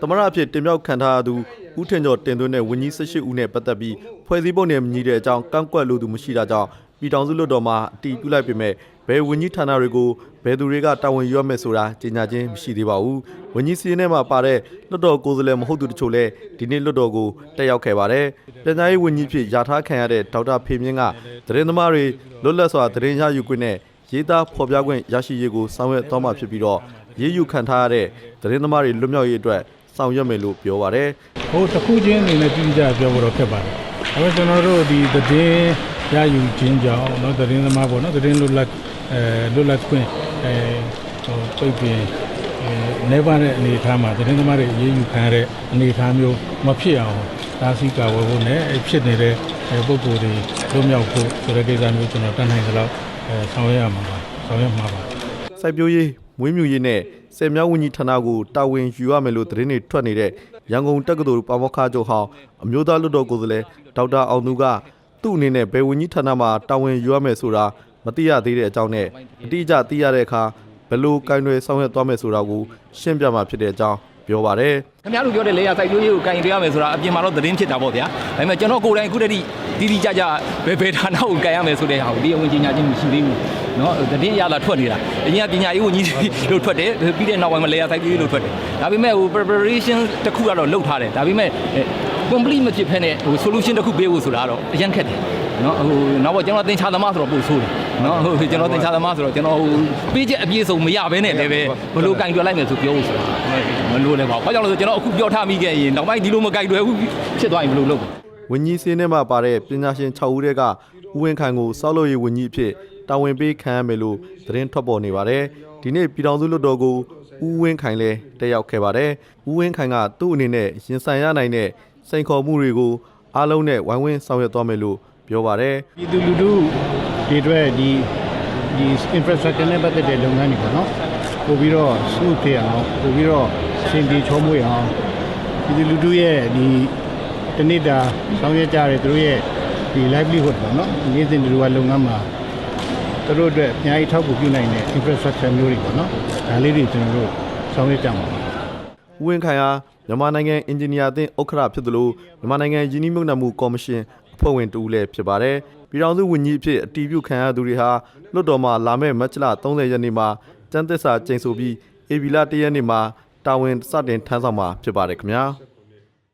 သမရအဖြစ်တင်မြောက်ခံထားရသူဦးထင်ကျော်တင်သွင်းတဲ့ဝန်ကြီး18ဦးနဲ့ပတ်သက်ပြီးဖွဲ့စည်းပုံနဲ့မညီတဲ့အကြောင်းကန့်ကွက်လို့သူမရှိတာကြောင့်ပြည်ထောင်စုလွှတ်တော်မှာအတည်ပြုလိုက်ပေမဲ့ဘယ်ဝန်ကြီးဌာနတွေကိုဘယ်သူတွေကတာဝန်ယူရမယ်ဆိုတာကြေညာခြင်းမရှိသေးပါဘူးဝန်ကြီးစီးထဲမှာပါတဲ့လွှတ်တော်ကိုယ်စားလှယ်မဟုတ်သူတချို့လည်းဒီနေ့လွှတ်တော်ကိုတက်ရောက်ခဲ့ပါတယ်ပြည်ထောင်ရေးဝန်ကြီးဖြစ်ယာထားခံရတဲ့ဒေါက်တာဖေမြင့်ကသတင်းသမားတွေလွတ်လပ်စွာသတင်းရယူခွင့်နဲ့ရေးသားဖော်ပြခွင့်ရရှိရေးကိုဆောင်ရွက်သွားမှာဖြစ်ပြီးတော့ ရေးယူခံထားရတဲ့သတင်းသမားတွေလွတ်မြောက်ရေးအတွက်ဆောင်ရွက်မယ်လို့ပြောပါတယ် ဟိုတစ်ခုချင်းအနေနဲ့ပြည်ကြပြောဖို့တော့ခက်ပါတယ်။ဒါပေမဲ့ကျွန်တော်တို့ဒီသတင်းရယူခြင်းကြောင့်เนาะသတင်းသမားပေါ့เนาะသတင်းလွတ်လပ်အဲလွတ်လပ်ခွင့်အဲဟိုပြိပင်အဲနေပါတဲ့အနေအထားမှာသတင်းသမားတွေအရေးယူခံရတဲ့အနေအထားမျိုးမဖြစ်အောင်ဒါစီကာဝယ်ဖို့နဲ့အဲဖြစ်နေတဲ့အဲပုံကိုယ်တွေလွတ်မြောက်ဖို့ဆိုတဲ့ကိစ္စမျိုးကျွန်တော်တတ်နိုင်သလောက်အဲဆောင်ရွက်ရမှာပါဆောင်ရွက်မှာပါ စိုက်ပျိုးရေး မွေးမြူရေးနဲ့ဆယ်မြောင်းဝန်ကြီးဌာနကိုတာဝန်ယူရမယ်လို့သတင်းတွေထွက်နေတဲ့ရန်ကုန်တက္ကသိုလ်ပါမောက္ခချုပ်ဟောင်းအမျိုးသားလွှတ်တော်ကိုယ်စားလှယ်ဒေါက်တာအောင်သူကသူ့အနေနဲ့ဘယ်ဝန်ကြီးဌာနမှာတာဝန်ယူရမယ်ဆိုတာမသိရသေးတဲ့အကြောင်းနဲ့အတိအကျသိရတဲ့အခါဘယ်လိုကင်တွယ်ဆောင်ရွက်သွားမယ်ဆိုတာကိုရှင်းပြမှာဖြစ်တဲ့အကြောင်းပြောပါတယ်ခင်ဗျားတို့ပြောတဲ့လေယာစိုက်ပျိုးရေးကိုကင်တွေ့ရမယ်ဆိုတာအပြင်မှာတော့သတင်းဖြစ်တာပေါ့ဗျာဒါပေမဲ့ကျွန်တော်ကိုယ်တိုင်အခုတည်း တီတီကြကြဘယ်ဘယ်ဌာနကိုကင်ရမယ်ဆိုတဲ့ဟာကိုဒီအဝင်ကြီးညာချင်းမရှိသေးဘူးเนาะသတင်းရလာထွက်နေတာအရင်ကပညာရေးဝန်ကြီးလို့ထွက်တယ်ပြီးတဲ့နောက်ပိုင်းမှာလေယာစိုက်ပျိုးရေးလို့ထွက်တယ်ဒါပေမဲ့ဟို preparation တစ်ခုကတော့လုပ်ထားတယ်ဒါပေမဲ့ complete မဖြစ်ဖ ೇನೆ ဟို solution တစ်ခုပေးဖို့ဆိုတာကတော့အရင်ခက်တယ်နော်ဟိုနောက်တော့ကျွန်တော်သင်္ချာသမားဆိုတော့ပို့ဆိုးတယ်နော်ဟိုကျွန်တော်သင်္ချာသမားဆိုတော့ကျွန်တော်ဟိုပေးချက်အပြည့်စုံမရဘဲနဲ့လည်းပဲဘလို့ကင်တွယ်လိုက်မယ်ဆိုပြောဖို့ဆိုတာမလို့လည်းပါဘာကြောင့်လဲဆိုကျွန်တော်အခုပြောထားမိခဲ့ရင်နောက်ပိုင်းဒီလိုမကင်တွယ်ဘူးဖြစ်သွားရင်ဘလို့လုပ် ဝန်ကြီးစင်းထဲမှာပါတဲ့ပညာရှင်6ဦးတက်ကဦးဝင်းခိုင်ကိုစောက်လို့ရေးဝန်ကြီးအဖြစ်တာဝန်ပေးခံရမယ်လို့သတင်းထွက်ပေါ်နေပါတယ်။ဒီနေ့ပြည်ထောင်စုလွှတ်တော်ကိုဦးဝင်းခိုင်လည်းတက်ရောက်ခဲ့ပါတယ်။ဦးဝင်းခိုင်ကသူ့အနေနဲ့ရင်ဆိုင်ရနိုင်တဲ့စိန်ခေါ်မှုတွေကိုအားလုံးနဲ့ဝိုင်းဝန်းဆောင်ရွက်သွားမယ်လို့ပြောပါတယ်ပြည်သူလူထုဒီအတွက်ဒီဒီ infrastructure နဲ့ပတ်သက်တဲ့လုပ်ငန်းတွေပေါ့နော်ပို့ပြီးတော့စုဖြစ်အောင်ပို့ပြီးတော့စင်တီချောမွေ့အောင်ပြည်သူလူထုရဲ့ဒီ တနေ့တာဆောင်ရွက်ကြတဲ့သူတို့ရဲ့ဒီ livelihood ပေါ့နော်နေ့စဉ်ဒီလိုကလုပ်ငန်းမှာသူတို့အတွက်အများကြီးထောက်ကူပြုနိုင်တဲ့ infrastructure မျိုးတွေပေါ့နော်ဒါလေးတွေကျွန်တော်တို့ဆောင်ရွက်ကြမှာပါ။ဦးဝင်းခိုင်ဟာမြန်မာနိုင်ငံအင်ဂျင်နီယာအသင်းဥက္ကဋ္ဌဖြစ်သလိုမြန်မာနိုင်ငံယင်းနှိမ့်မြုပ်နှံမှုကော်မရှင်အဖွဲ့ဝင်တူလည်းဖြစ်ပါတယ်။ပြည်ထောင်စုဝန်ကြီးအဖြစ်အတည်ပြုခံရသူတွေဟာလွှတ်တော်မှာလာမယ့်မတ်လ30ရက်နေ့မှာကျန်းသစ္စာကျိန်ဆိုပြီးဧပြီလ1ရက်နေ့မှာတာဝန်စတင်ထမ်းဆောင်မှာဖြစ်ပါတယ်ခင်ဗျာ။